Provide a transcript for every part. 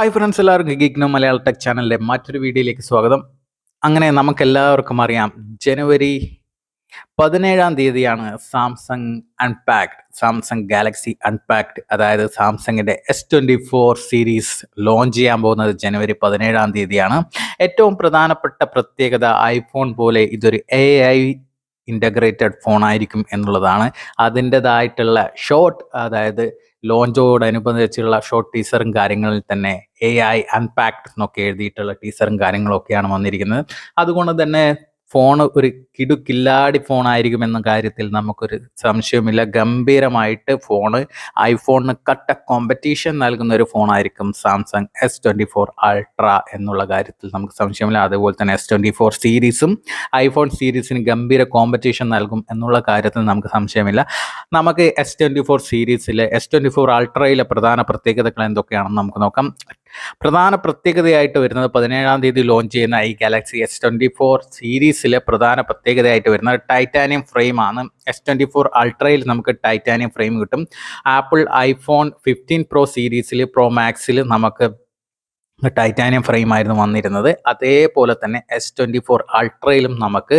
Hi friends എല്ലാവർക്കും ഗിഗ്നോ മലയാള tech ചാനലിലെ മറ്റൊരു വീഡിയോയിലേക്ക് സ്വാഗതം. അങ്ങനെ നമുക്കെല്ലാവർക്കും അറിയാം ജനുവരി പതിനേഴാം തീയതിയാണ് Samsung unpacked Samsung Galaxy unpacked അതായത് സാംസങ്ങിന്റെ S twenty four series launch ചെയ്യാൻ പോകുന്നത് ജനുവരി പതിനേഴാം തീയതിയാണ്. ഏറ്റവും പ്രധാനപ്പെട്ട പ്രത്യേകത ഐഫോൺ പോലെ ഇതൊരു എ ഐ ഇന്റഗ്രേറ്റഡ് ഫോൺ ആയിരിക്കും എന്നുള്ളതാണ്. അതിന്റെതായിട്ടുള്ള ഷോർട്ട് അതായത് ലോഞ്ചോടനുബന്ധിച്ചുള്ള ഷോർട്ട് ടീസറും കാര്യങ്ങളിൽ തന്നെ എ ഐ അൺപാക്ട് എന്നൊക്കെ എഴുതിയിട്ടുള്ള ടീസറും കാര്യങ്ങളൊക്കെയാണ് വന്നിരിക്കുന്നത്. അതുകൊണ്ട് തന്നെ ഫോൺ ഒരു കിടുക്കില്ലാടി ഫോൺ ആയിരിക്കും എന്ന കാര്യത്തിൽ നമുക്കൊരു സംശയമില്ല ഗംഭീരമായിട്ട് ഫോണ് ഐഫോണിന് കട്ട കോമ്പറ്റീഷൻ നൽകുന്ന ഒരു ഫോണായിരിക്കും Samsung S twenty four ultra എന്നുള്ള കാര്യത്തിൽ നമുക്ക് സംശയമില്ല. അതുപോലെ തന്നെ എസ് ട്വന്റി ഫോർ സീരീസും ഐഫോൺ സീരീസിന് ഗംഭീര കോമ്പറ്റീഷൻ നൽകും എന്നുള്ള കാര്യത്തിൽ നമുക്ക് സംശയമില്ല. നമുക്ക് എസ് ട്വന്റി ഫോർ സീരീസിലെ എസ് ട്വന്റി ഫോർ അൾട്രയിലെ പ്രധാന പ്രത്യേകതകൾ എന്തൊക്കെയാണെന്ന് നമുക്ക് നോക്കാം. പ്രധാന പ്രത്യേകതയായിട്ട് വരുന്നത് പതിനേഴാം തീയതി ലോഞ്ച് ചെയ്യുന്ന ഈ ഗാലക്സി എസ് ട്വന്റി ഫോർ സീരീസിലെ പ്രധാന പ്രത്യേകതയായിട്ട് വരുന്നത് ടൈറ്റാനിയം ഫ്രെയിമാണ് എസ് ട്വന്റി ഫോർ അൾട്രയിൽ നമുക്ക് ടൈറ്റാനിയം ഫ്രെയിം കിട്ടും. ആപ്പിൾ ഐഫോൺ ഫിഫ്റ്റീൻ പ്രോ സീരീസിൽ പ്രോ മാക്സിൽ നമുക്ക് ടൈറ്റാനിയം ഫ്രെയിം ആയിരുന്നു വന്നിരുന്നത്. അതേപോലെ തന്നെ എസ് ട്വന്റി ഫോർ അൾട്രയിലും നമുക്ക്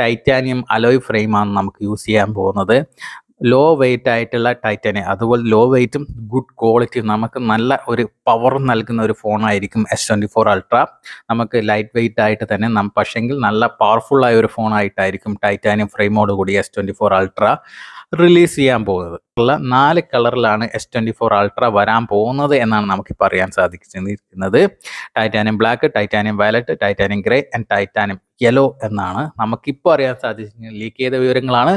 ടൈറ്റാനിയം അലോയ് ഫ്രെയിമാണ് നമുക്ക് യൂസ് ചെയ്യാൻ പോകുന്നത്. ലോ വെയിറ്റ് ആയിട്ടുള്ള ടൈറ്റാനിയം അതുപോലെ ലോ വെയിറ്റും ഗുഡ് ക്വാളിറ്റി നമുക്ക് നല്ല ഒരു പവർ നൽകുന്ന ഒരു ഫോണായിരിക്കും എസ് ട്വന്റി ഫോർ അൾട്ര നമുക്ക് ലൈറ്റ് വെയിറ്റ് ആയിട്ട് തന്നെ നം പക്ഷെങ്കിൽ നല്ല പവർഫുൾ ആയ ഒരു ഫോണായിട്ടായിരിക്കും ടൈറ്റാനിയം ഫ്രെയിമോട് കൂടി S twenty four ultra release ചെയ്യാൻ പോകുന്നത്. ഉള്ള നാല് കളറിലാണ് എസ് ട്വന്റി ഫോർ അൾട്ര വരാൻ പോകുന്നത് എന്നാണ് നമുക്കിപ്പോൾ അറിയാൻ സാധിച്ചിരിക്കുന്നത്. Titanium black titanium violet titanium grey and titanium yellow എന്നാണ് നമുക്കിപ്പോൾ അറിയാൻ സാധിച്ചിരിക്കുന്നത്. ലീക്ക് ചെയ്ത വിവരങ്ങളാണ്.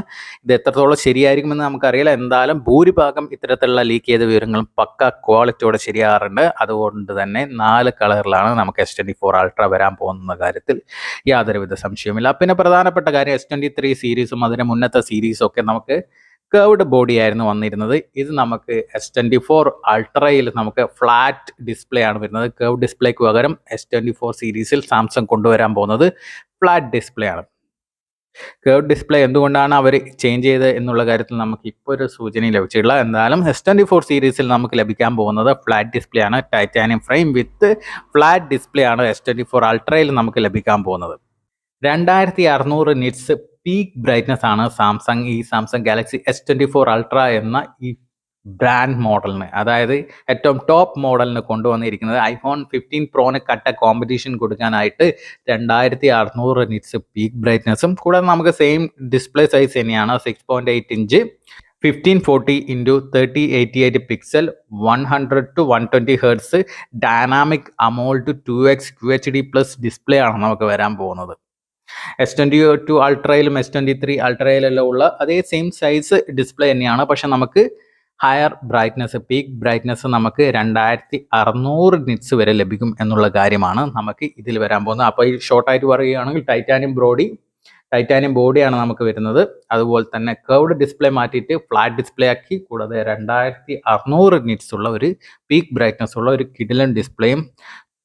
ഇത് എത്രത്തോളം ശരിയായിരിക്കുമെന്ന് നമുക്കറിയില്ല. എന്തായാലും ഭൂരിഭാഗം ഇത്തരത്തിലുള്ള ലീക്ക് ചെയ്ത വിവരങ്ങളും പക്ക ക്വാളിറ്റിയോടെ ശരിയാകാറുണ്ട്. അതുകൊണ്ട് തന്നെ നാല് കളറിലാണ് നമുക്ക് എസ് ട്വന്റി ഫോർ അൾട്ര വരാൻ പോകുന്ന കാര്യത്തിൽ യാതൊരുവിധ സംശയവുമില്ല. പിന്നെ പ്രധാനപ്പെട്ട കാര്യം എസ് ട്വന്റി ത്രീ സീരീസും അതിന് മുന്നത്തെ സീരീസും ഒക്കെ നമുക്ക് കേർവ്ഡ് ബോഡി ആയിരുന്നു വന്നിരുന്നത്. ഇത് നമുക്ക് എസ് ട്വന്റി ഫോർ അൾട്രയിൽ നമുക്ക് ഫ്ലാറ്റ് ഡിസ്പ്ലേ ആണ് വരുന്നത്. കേവ് ഡിസ്പ്ലേക്ക് പകരം എസ് ട്വന്റി ഫോർ സീരീസിൽ സാംസങ് കൊണ്ടുവരാൻ പോകുന്നത് ഫ്ലാറ്റ് ഡിസ്പ്ലേ ആണ്. കേവ് ഡിസ്പ്ലേ എന്തുകൊണ്ടാണ് അവർ ചേഞ്ച് ചെയ്തത് എന്നുള്ള കാര്യത്തിൽ നമുക്ക് ഇപ്പോൾ ഒരു സൂചന ലഭിച്ചിട്ടില്ല. എന്തായാലും എസ് ട്വന്റി ഫോർ സീരീസിൽ നമുക്ക് ലഭിക്കാൻ പോകുന്നത് ഫ്ലാറ്റ് ഡിസ്പ്ലേ ആണ്. Titanium frame with flat display ആണ് എസ് ട്വന്റി ഫോർ അൾട്രയിൽ നമുക്ക് ലഭിക്കാൻ പോകുന്നത്. രണ്ടായിരത്തി അറുന്നൂറ് നിറ്റ്സ് പീക്ക് ബ്രൈറ്റ്നസ് ആണ് സാംസങ് ഈ Samsung Galaxy S twenty four ultra എന്ന ഈ ബ്രാൻഡ് മോഡലിന് അതായത് ഏറ്റവും ടോപ്പ് മോഡലിന് കൊണ്ടുവന്നിരിക്കുന്നത്. ഐഫോൺ ഫിഫ്റ്റീൻ പ്രോന് കട്ട കോമ്പറ്റീഷൻ കൊടുക്കാനായിട്ട് രണ്ടായിരത്തി അറുന്നൂറ് നിറ്റ്സ് പീക്ക് ബ്രൈറ്റ്നസ്സും കൂടാതെ നമുക്ക് സെയിം ഡിസ്പ്ലേ സൈസ് തന്നെയാണ് six point eight inch fifteen forty into thirty eighty eight pixel one hundred to one twenty hertz dynamic AMOLED two two X Q H D plus display ആണ് നമുക്ക് വരാൻ പോകുന്നത്. S twenty two അൾട്രയിലും S twenty three അൾട്രയിലെല്ലാം ഉള്ള അതേ same size display തന്നെയാണ്. പക്ഷെ നമുക്ക് ഹയർ ബ്രൈറ്റ്നസ് പീക്ക് ബ്രൈറ്റ്നസ് നമുക്ക് രണ്ടായിരത്തി അറുന്നൂറ് നിറ്റ്സ് വരെ ലഭിക്കും എന്നുള്ള കാര്യമാണ് നമുക്ക് ഇതിൽ വരാൻ പോകുന്നത്. അപ്പോൾ ഈ ഷോർട്ടായിട്ട് പറയുകയാണെങ്കിൽ ടൈറ്റാനിയം ബ്രോഡി ടൈറ്റാനിയം ബോഡിയാണ് നമുക്ക് വരുന്നത്. അതുപോലെ തന്നെ കർവ്ഡ് ഡിസ്പ്ലേ മാറ്റിയിട്ട് ഫ്ലാറ്റ് ഡിസ്പ്ലേ ആക്കി കൂടാതെ രണ്ടായിരത്തി അറുന്നൂറ് നിറ്റ്സ് ഉള്ള ഒരു പീക്ക് ബ്രൈറ്റ്നസ് ഉള്ള ഒരു കിഡിലൻ ഡിസ്പ്ലേയും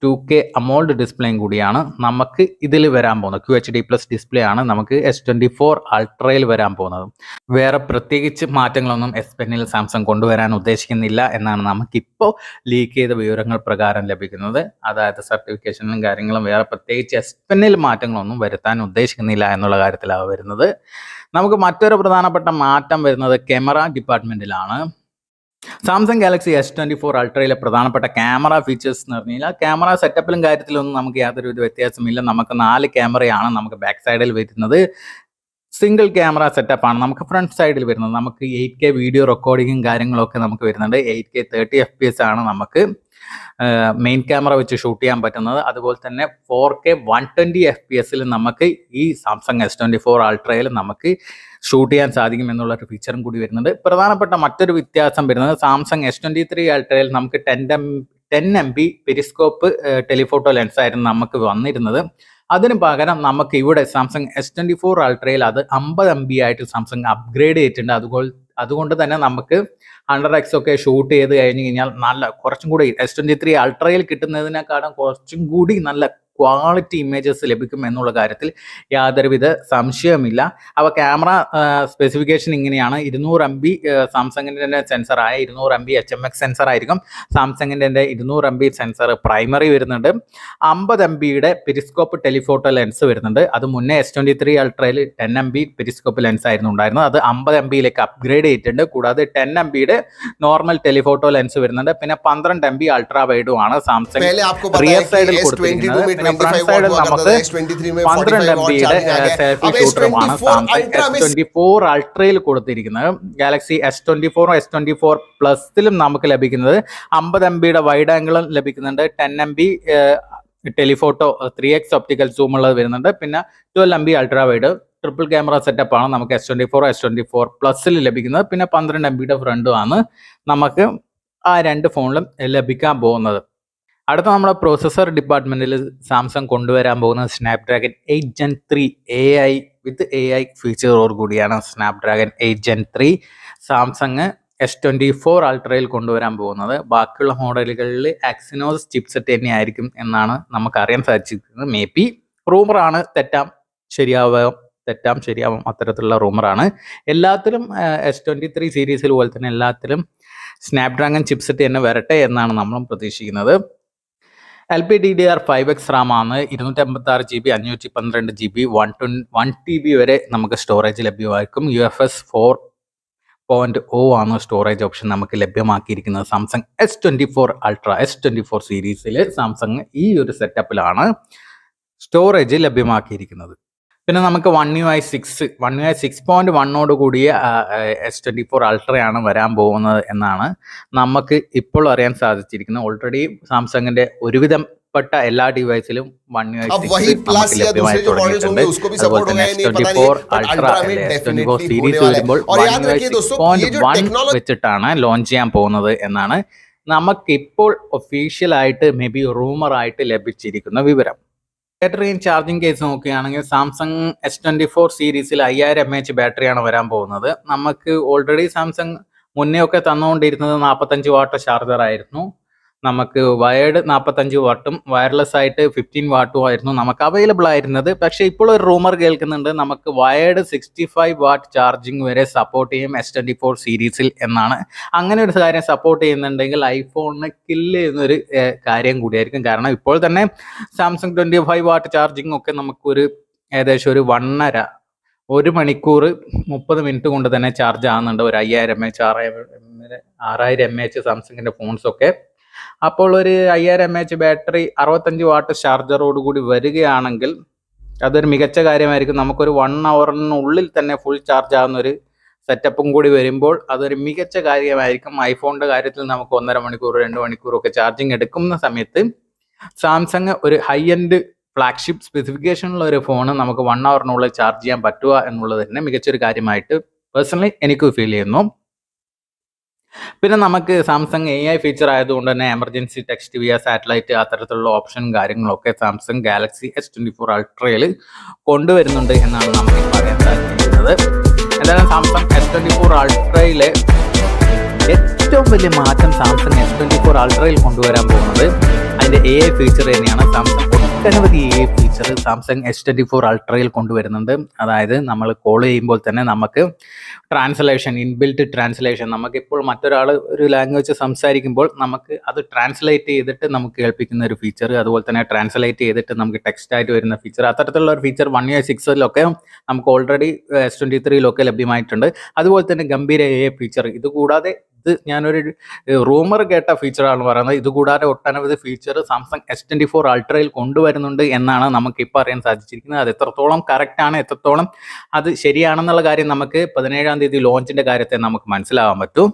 ടു കെ അമോൾഡ് ഡിസ്പ്ലേയും കൂടിയാണ്. നമുക്ക് ഇതിൽ വരാൻ പോകുന്നത്. Q H D plus display ആണ് നമുക്ക് എസ് ട്വന്റി ഫോർ അൾട്രയിൽ വരാൻ പോകുന്നത്. വേറെ പ്രത്യേകിച്ച് മാറ്റങ്ങളൊന്നും എസ് പെന്നിൽ സാംസങ് കൊണ്ടുവരാൻ ഉദ്ദേശിക്കുന്നില്ല എന്നാണ് നമുക്കിപ്പോൾ ലീക്ക് ചെയ്ത വിവരങ്ങൾ പ്രകാരം ലഭിക്കുന്നത്. അതായത് സർട്ടിഫിക്കേഷനും കാര്യങ്ങളും വേറെ പ്രത്യേകിച്ച് എസ് പെന്നിൽ മാറ്റങ്ങളൊന്നും വരുത്താൻ ഉദ്ദേശിക്കുന്നില്ല എന്നുള്ള കാര്യത്തിലാണ് വരുന്നത്. നമുക്ക് മറ്റൊരു പ്രധാനപ്പെട്ട മാറ്റം വരുന്നത് camera ഡിപ്പാർട്ട്മെന്റിലാണ് Samsung Galaxy S twenty four അൾട്രയിലെ പ്രധാനപ്പെട്ട ക്യാമറ ഫീച്ചേഴ്സ് എന്ന് പറഞ്ഞു കഴിഞ്ഞാൽ ക്യാമറ സെറ്റപ്പിലും കാര്യത്തിലൊന്നും നമുക്ക് യാതൊരു വിധ വ്യത്യാസമില്ല. നമുക്ക് നാല് ക്യാമറയാണ് നമുക്ക് ബാക്ക് സൈഡിൽ വരുന്നത്. സിംഗിൾ ക്യാമറ സെറ്റപ്പാണ് നമുക്ക് ഫ്രണ്ട് സൈഡിൽ വരുന്നത്. നമുക്ക് എയ്റ്റ് കെ വീഡിയോ റെക്കോർഡിങ്ങും കാര്യങ്ങളൊക്കെ നമുക്ക് വരുന്നുണ്ട്. Eight K thirty F P S ആണ് നമുക്ക് മെയിൻ ക്യാമറ വെച്ച് ഷൂട്ട് ചെയ്യാൻ പറ്റുന്നത്. അതുപോലെ തന്നെ four K one twenty F P എസിൽ നമുക്ക് ഈ സാംസങ് എസ് ട്വന്റി ഫോർ അൾട്രയിൽ നമുക്ക് ഷൂട്ട് ചെയ്യാൻ സാധിക്കും എന്നുള്ള ഒരു ഫീച്ചറും കൂടി വരുന്നുണ്ട്. പ്രധാനപ്പെട്ട മറ്റൊരു വ്യത്യാസം വരുന്നത് സാംസങ് എസ് ട്വന്റി ത്രീ അൾട്രയിൽ നമുക്ക് ten M ten M B periscope telephoto lens ആയിരുന്നു നമുക്ക് വന്നിരുന്നത്. അതിന് പകരം നമുക്ക് ഇവിടെ സാംസങ് എസ് ട്വന്റി ഫോർ അൾട്രയിൽ അത് അമ്പത് എം ബി ആയിട്ട് സാംസങ് അപ്ഗ്രേഡ് ചെയ്തിട്ടുണ്ട്. അതുപോലെ അതുകൊണ്ട് തന്നെ നമുക്ക് ഹൺഡ്രഡ് എക്സ് ഒക്കെ ഷൂട്ട് ചെയ്ത് കഴിഞ്ഞ് കഴിഞ്ഞാൽ നല്ല കുറച്ചും കൂടി എസ് ട്വന്റി ത്രീ അൾട്രയിൽ കിട്ടുന്നതിനേക്കാളും കുറച്ചും കൂടി നല്ല ക്വാളിറ്റി ഇമേജസ് ലഭിക്കും എന്നുള്ള കാര്യത്തിൽ യാതൊരുവിധ സംശയമില്ല അവ ക്യാമറ സ്പെസിഫിക്കേഷൻ ഇങ്ങനെയാണ്. ഇരുന്നൂറ് എം ബി സാംസങ്ങിന്റെ തന്നെ സെൻസറായ ഇരുന്നൂറ് M B H M X sensor ആയിരിക്കും. സാംസങ്ങിന്റെ തന്നെ ഇരുന്നൂറ് എം ബി സെൻസർ പ്രൈമറി വരുന്നുണ്ട്. അമ്പത് എം ബിയുടെ പെരിസ്കോപ്പ് ടെലിഫോട്ടോ ലെൻസ് വരുന്നുണ്ട്. അത് മുന്നേ S twenty three അൾട്രയിൽ ten M B periscope lens ആയിരുന്നു ഉണ്ടായിരുന്നത്. അത് അമ്പത് എം ബിയിലേക്ക് അപ്ഗ്രേഡ് ചെയ്തിട്ടുണ്ട്. കൂടാതെ ടെൻ എം ബിയുടെ നോർമൽ ടെലിഫോട്ടോ ലെൻസ് വരുന്നുണ്ട്. പിന്നെ പന്ത്രണ്ട് എം ബി അൾട്രാ വൈഡും ആണ് സാംസങ് റിയർ സൈഡിൽ കൊടുത്തിരിക്കുന്നത്. നമുക്ക് പന്ത്രണ്ട് എം ബിയുടെ സെൽഫി ഷൂട്ടറുമാണ് സ്ഥാനത്ത് എസ് ട്വന്റി ഫോർ അൾട്രയിൽ കൊടുത്തിരിക്കുന്നത്. ഗാലക്സി എസ് ട്വന്റി ഫോറും എസ് ട്വന്റി ഫോർ പ്ലസിലും നമുക്ക് ലഭിക്കുന്നത് അമ്പത് എം ബിയുടെ വൈഡ് ആംഗിളും ലഭിക്കുന്നുണ്ട്. Ten M B telephoto three X optical zoom ഉള്ളത് വരുന്നുണ്ട്. പിന്നെ twelve M B ultra wide triple camera setup ആണ് നമുക്ക് S twenty four S twenty four പ്ലസിൽ ലഭിക്കുന്നത്. പിന്നെ പന്ത്രണ്ട് എം ബിയുടെ ഫ്രണ്ടും ആണ് നമുക്ക് ആ രണ്ട് ഫോണിലും ലഭിക്കാൻ പോകുന്നത്. അടുത്ത നമ്മുടെ പ്രോസസ്സർ ഡിപ്പാർട്ട്മെന്റിൽ സാംസങ് കൊണ്ടുവരാൻ പോകുന്ന Snapdragon eight gen three A I with A I ഫീച്ചറോട് കൂടിയാണ് Snapdragon eight gen three Samsung S twenty four അൾട്രയിൽ കൊണ്ടുവരാൻ പോകുന്നത്. ബാക്കിയുള്ള മോഡലുകളിൽ ആക്സിനോസ് ചിപ്സെറ്റ് തന്നെയായിരിക്കും എന്നാണ് നമുക്കറിയാൻ സാധിച്ചിരിക്കുന്നത്. മേ ബി റൂമറാണ് തെറ്റാം ശരിയാവാം തെറ്റാം ശരിയാവാം അത്തരത്തിലുള്ള റൂമറാണ് എല്ലാത്തിലും എസ് ട്വന്റി ത്രീ സീരീസിൽ പോലെ തന്നെ എല്ലാത്തിലും സ്നാപ്ഡ്രാഗൺ ചിപ്സെറ്റ് തന്നെ വരട്ടെ എന്നാണ് നമ്മളും പ്രതീക്ഷിക്കുന്നത്. L P D D R five X RAM ആണ്. ഇരുന്നൂറ്റി അമ്പത്തി ആറ് ജി ബി അഞ്ഞൂറ്റി പന്ത്രണ്ട് ജി ബി വൺ ട്വൻ വൺ ടി ബി വരെ നമുക്ക് storage ലഭ്യമായിരിക്കും. U F S four point O ആണ് സ്റ്റോറേജ് ഓപ്ഷൻ നമുക്ക് ലഭ്യമാക്കിയിരിക്കുന്നത്. Samsung S twenty four ultra S twenty four സീരീസിൽ സാംസങ് ഈ ഒരു സെറ്റപ്പിലാണ് സ്റ്റോറേജ് ലഭ്യമാക്കിയിരിക്കുന്നത്. പിന്നെ നമുക്ക് one U I six one U I six point വണ്ണോട് കൂടിയ എസ് ട്വന്റി ഫോർ അൾട്രയാണ് വരാൻ പോകുന്നത് എന്നാണ് നമുക്ക് ഇപ്പോൾ അറിയാൻ സാധിച്ചിരിക്കുന്നത്. ഓൾറെഡി സാംസങ്ങിന്റെ ഒരുവിധം പെട്ട എല്ലാ ഡിവൈസിലും വൺ യു ഐ സിക്സ് ലഭ്യമായി തുടങ്ങിയിട്ടുണ്ട്. അതുപോലെ തന്നെ S twenty four ultra S twenty four series വരുമ്പോൾ one U I six point one വെച്ചിട്ടാണ് ലോഞ്ച് ചെയ്യാൻ പോകുന്നത് എന്നാണ്. നമുക്കിപ്പോൾ ഒഫീഷ്യൽ ആയിട്ട് മേ ബി റൂമർ ആയിട്ട് ലഭിച്ചിരിക്കുന്ന വിവരം. ബാറ്ററിയും ചാർജിങ് കേസ് നോക്കുകയാണെങ്കിൽ സാംസങ് എസ് ട്വന്റി ഫോർ സീരീസിൽ അയ്യായിരം എം എച്ച് ബാറ്ററിയാണ് വരാൻ പോകുന്നത്. നമുക്ക് ഓൾറെഡി സാംസങ് മുന്നേ ഒക്കെ തന്നുകൊണ്ടിരുന്നത് നാൽപ്പത്തഞ്ച് വാട്ട് ചാർജർ ആയിരുന്നു. നമുക്ക് വയർഡ് നാൽപ്പത്തഞ്ച് വാട്ടും വയർലെസ് ആയിട്ട് ഫിഫ്റ്റീൻ വാട്ടും ആയിരുന്നു നമുക്ക് അവൈലബിൾ ആയിരുന്നത്. പക്ഷേ ഇപ്പോൾ ഒരു റൂമർ കേൾക്കുന്നുണ്ട് നമുക്ക് wired sixty five watt charging വരെ സപ്പോർട്ട് ചെയ്യും എസ് ട്വന്റി ഫോർ സീരീസിൽ എന്നാണ്. അങ്ങനെ ഒരു കാര്യം സപ്പോർട്ട് ചെയ്യുന്നുണ്ടെങ്കിൽ ഐഫോണിന് കില്ല് ചെയ്യുന്നൊരു കാര്യം കൂടിയായിരിക്കും. കാരണം ഇപ്പോൾ തന്നെ Samsung twenty five watt charging ഒക്കെ നമുക്കൊരു ഏകദേശം ഒരു വണ്ണര ഒരു മണിക്കൂർ മുപ്പത് മിനിറ്റ് കൊണ്ട് തന്നെ ചാർജ് ആകുന്നുണ്ട് ഒരു അയ്യായിരം എം എച്ച് ആറായിരം ആറായിരം എം എച്ച് സാംസങ്ങിന്റെ ഫോൺസ് ഒക്കെ. അപ്പോൾ ഒരു അയ്യായിരം എം എച്ച് ബാറ്ററി അറുപത്തഞ്ച് വാട്ട് ചാർജറോട് കൂടി വരികയാണെങ്കിൽ അതൊരു മികച്ച കാര്യമായിരിക്കും. നമുക്കൊരു വൺ അവറിനുള്ളിൽ തന്നെ ഫുൾ ചാർജ് ആകുന്ന ഒരു സെറ്റപ്പും കൂടി വരുമ്പോൾ അതൊരു മികച്ച കാര്യമായിരിക്കും. ഐഫോണിന്റെ കാര്യത്തിൽ നമുക്ക് ഒന്നര മണിക്കൂർ രണ്ട് മണിക്കൂർ ഒക്കെ ചാർജിങ് എടുക്കുന്ന സമയത്ത് സാംസങ് ഒരു ഹൈ എൻഡ് ഫ്ലാഗ്ഷിപ്പ് സ്പെസിഫിക്കേഷനുള്ള ഒരു ഫോൺ നമുക്ക് വൺ അവറിനുള്ളിൽ ചാർജ് ചെയ്യാൻ പറ്റുക എന്നുള്ളത് തന്നെ മികച്ചൊരു കാര്യമായിട്ട് പേഴ്സണലി എനിക്ക് ഫീൽ ചെയ്യുന്നു. പിന്നെ നമുക്ക് സാംസങ് എ ഐ ഫീച്ചർ ആയതുകൊണ്ട് തന്നെ എമർജൻസി ടെക്സ്റ്റ് വിയ സാറ്റലൈറ്റ് അത്തരത്തിലുള്ള ഓപ്ഷൻ കാര്യങ്ങളൊക്കെ Samsung Galaxy S twenty four അൾട്രയിൽ കൊണ്ടുവരുന്നുണ്ട് എന്നാണ് നമുക്ക് പറയുന്നത്. എന്തായാലും സാംസങ് എസ് ട്വന്റി ഫോർ അൾട്രയിലെ ഏറ്റവും വലിയ മാറ്റം സാംസങ് എസ് ട്വന്റി ഫോർ അൾട്രയിൽ കൊണ്ടുവരാൻ പോകുന്നത്. അതിന്റെ എ ഐ ഫീച്ചർ തന്നെയാണ് സാംസങ് ഒട്ടനവധി A feature Samsung S twenty four അൾട്രയിൽ കൊണ്ടുവരുന്നുണ്ട്. അതായത് നമ്മൾ കോൾ ചെയ്യുമ്പോൾ തന്നെ നമുക്ക് ട്രാൻസ്ലേഷൻ ഇൻബിൽറ്റ് ട്രാൻസ്ലേഷൻ നമുക്കിപ്പോൾ മറ്റൊരാൾ ഒരു ലാംഗ്വേജ് സംസാരിക്കുമ്പോൾ നമുക്ക് അത് ട്രാൻസ്ലേറ്റ് ചെയ്തിട്ട് നമുക്ക് കേൾപ്പിക്കുന്ന ഒരു ഫീച്ചർ അതുപോലെ തന്നെ ട്രാൻസ്ലേറ്റ് ചെയ്തിട്ട് നമുക്ക് ടെക്സ്റ്റ് ആയിട്ട് വരുന്ന ഫീച്ചർ അത്തരത്തിലുള്ള ഒരു ഫീച്ചർ വൺ ഇയർ സിക്സിലൊക്കെ നമുക്ക് ഓൾറെഡി എസ് ട്വന്റി ത്രീയിലൊക്കെ ലഭ്യമായിട്ടുണ്ട്. അതുപോലെ തന്നെ ഗംഭീര എ ഫീച്ചർ ഇത് കൂടാതെ ഇത് ഞാനൊരു റൂമർ കേട്ട ഫീച്ചറാണ് പറയുന്നത്. ഇതുകൂടാതെ ഒട്ടനവധി feature Samsung S twenty four അൾട്രയിൽ കൊണ്ടുവരുന്നുണ്ട് എന്നാണ് നമുക്ക് ഇപ്പോൾ അറിയാൻ സാധിച്ചിരിക്കുന്നത്. അത് എത്രത്തോളം ആണ് എത്രത്തോളം അത് ശരിയാണെന്നുള്ള കാര്യം നമുക്ക് പതിനേഴാം തീയതി ലോഞ്ചിന്റെ കാര്യത്തെ നമുക്ക് മനസ്സിലാവാൻ പറ്റും.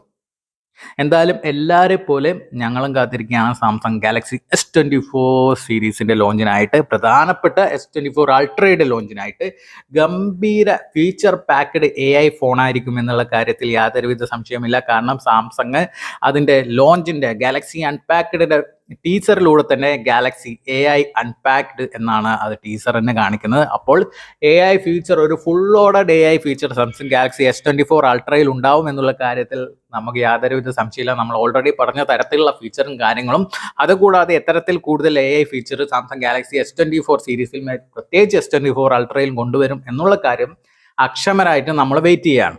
എന്തായാലും എല്ലാവരെ പോലെ ഞങ്ങളും കാത്തിരിക്കുകയാണ്. Samsung Galaxy S twenty four സീരീസിന്റെ ലോഞ്ചിനായിട്ട് പ്രധാനപ്പെട്ട എസ് ട്വന്റി ഫോർ അൾട്രയുടെ ലോഞ്ചിനായിട്ട് ഗംഭീര ഫീച്ചർ പാക്കഡ് എ ഐ ഫോണായിരിക്കും എന്നുള്ള കാര്യത്തിൽ യാതൊരുവിധ സംശയമില്ല കാരണം സാംസങ് അതിന്റെ ലോഞ്ചിന്റെ ഗാലക്സി അൺപാക്കഡിന്റെ ടീസറിലൂടെ തന്നെ ഗാലക്സി എ ഐ അൺപാക്ഡ് എന്നാണ് അത് ടീസർ തന്നെ കാണിക്കുന്നത്. അപ്പോൾ എ ഐ ഫീച്ചർ ഒരു full ordered A I feature Samsung Galaxy S twenty four അൾട്രയിൽ ഉണ്ടാവും എന്നുള്ള കാര്യത്തിൽ നമുക്ക് യാതൊരുവിധ സംശയമില്ല. നമ്മൾ ഓൾറെഡി പറഞ്ഞ തരത്തിലുള്ള ഫീച്ചറും കാര്യങ്ങളും അതുകൂടാതെ എത്തരത്തിൽ കൂടുതൽ A I feature Samsung Galaxy S twenty four സീരീസിൽ പ്രത്യേകിച്ച് എസ് ട്വന്റി ഫോർ അൾട്രയിൽ കൊണ്ടുവരും എന്നുള്ള കാര്യം അക്ഷമരായിട്ട് നമ്മൾ വെയിറ്റ് ചെയ്യാണ്.